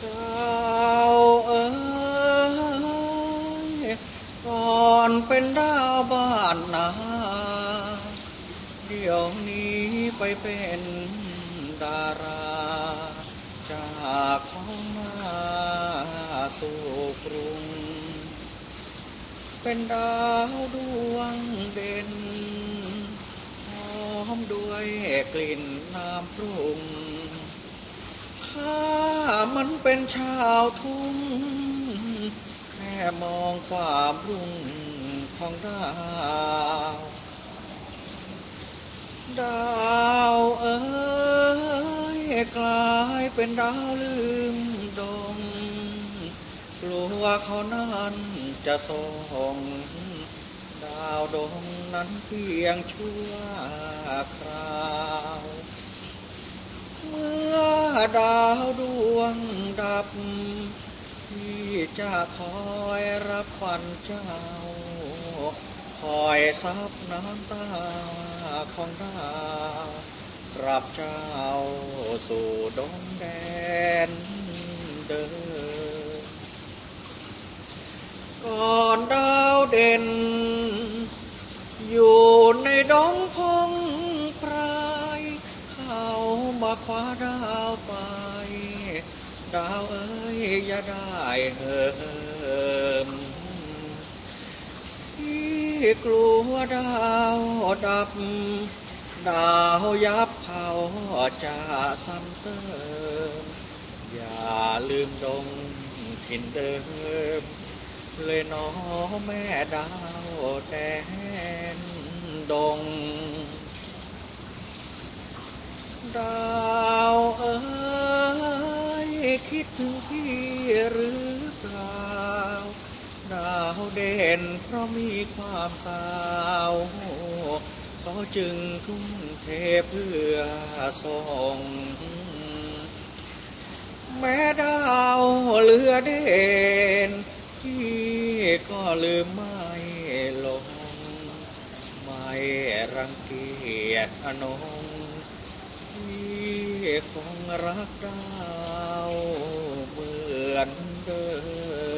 เจ้เอ๋ยก่อนเป็นดาวบ้านนาเดี๋ยวนี้ไปเป็นดาราจากขงมาสู่กรุง เป็นดาวดวงเด่นหอมด้วยกลิ่นน้ำปรุงข้า มันเป็นชาวทุ่ง แค่มองความรุ่งของดาว ดาวเอ้ยกลายเป็นดาวลืมดง กลัวเขานั้นจะส่งดาวดวงนั้นเพียงชั่วคราว เมื่อ ดาวดวงดับ ที่จะคอยรับควันเจ้า คอยซับน้ำตาของดาวรับเจ้าสู่ดงแดนเดินก่อนดาวเด่น อยู่ในดงพง มาคว้าดาวไป ดาวเอ้ยอย่าได้เหิมที่กลัวดาวดับ ดาวยับเขาจะซ้ำเติม อย่าลืมดงถิ่นเดิม เลยน้อแม่ดาวแดนดง ดาวเอ้ยคิดถึงพี่หรือเปล่าดาวเด่นเพราะมีความสาวเขาจึงทุ่มเทเพื่อส่องแม่ดาวเหลือเด่นพี่ก็ลืมไม่ลงไม่รังเกียจอนง คงรักดาเหมือนเดิม